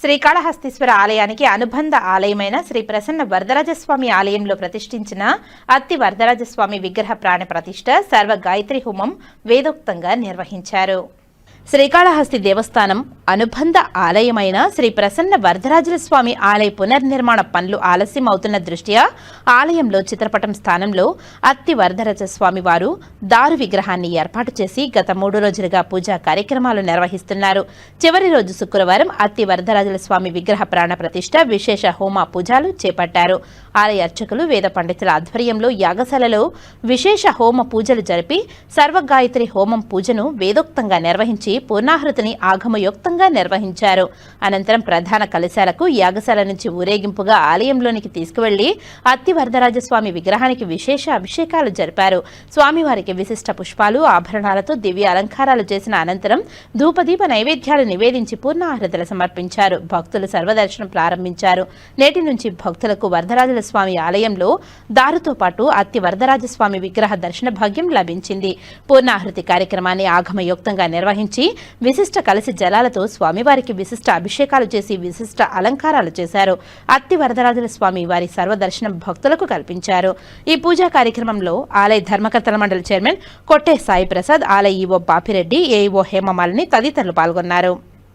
శ్రీకాళహస్తీశ్వర ఆలయానికి అనుబంధ ఆలయమైన శ్రీ ప్రసన్న వరదరాజస్వామి ఆలయంలో ప్రతిష్ఠించిన అత్తి వరదరాజస్వామి విగ్రహ ప్రాణ ప్రతిష్ఠ సర్వ గాయత్రి హోమం వేదోక్తంగా నిర్వహించారు. శ్రీకాళహస్తి దేవస్థానం అనుబంధ ఆలయమైన శ్రీ ప్రసన్న వరదరాజుల స్వామి ఆలయ పునర్నిర్మాణ పనులు ఆలస్యం అవుతున్న దృష్ట్యా ఆలయంలో చిత్రపటం స్థానంలో అత్తి వరదరాజ స్వామి వారు దారు విగ్రహాన్ని ఏర్పాటు చేసి గత మూడు రోజులుగా పూజా కార్యక్రమాలు నిర్వహిస్తున్నారు. చివరి రోజు శుక్రవారం అత్తి వరదరాజుల స్వామి విగ్రహ ప్రాణ ప్రతిష్ట విశేష హోమ పూజలు చేపట్టారు. ఆలయ అర్చకులు వేద పండితుల ఆధ్వర్యంలో యాగశాలలో విశేష హోమ పూజలు జరిపి సర్వగాయత్రి హోమం పూజను వేదోక్తంగా నిర్వహించి పూర్ణాహృతిని ఆగమయోక్తంగా నిర్వహించారు. అనంతరం ప్రధాన కలశాలకు యాగశాల నుంచి ఊరేగింపుగా ఆలయంలోనికి తీసుకువెళ్ళి అత్తివరదరాజస్వామి విగ్రహానికి విశేష అభిషేకాలు జరిపారు. స్వామివారికి విశిష్ట పుష్పాలు ఆభరణాలతో దివ్య అలంకారాలు చేసిన అనంతరం ధూపదీప నైవేద్యాలు నివేదించి పూర్ణాహృతులు సమర్పించారు. భక్తులు సర్వదర్శనం ప్రారంభించారు. నేటి నుంచి భక్తులకు వరదరాజుల స్వామి ఆలయంలో దారుతో పాటు అత్తి వరదరాజస్వామి విగ్రహ దర్శన భాగ్యం లభించింది. పూర్ణాహృతి కార్యక్రమాన్ని ఆగమయోక్తంగా నిర్వహించి విశిష్ట కలసి జలాలతో స్వామివారికి విశిష్ట అభిషేకాలు చేసి విశిష్ట అలంకారాలు చేశారు. అత్తి వరదరాజుల స్వామి వారి సర్వదర్శనం భక్తులకు కల్పించారు. ఈ పూజా కార్యక్రమంలో ఆలయ ధర్మకర్తల మండలి చైర్మన్ కొట్టే సాయి ప్రసాద్ ఆలయ ఈవో బాపిరెడ్డి ఏఈఓ హేమమాలిని తదితరులు పాల్గొన్నారు.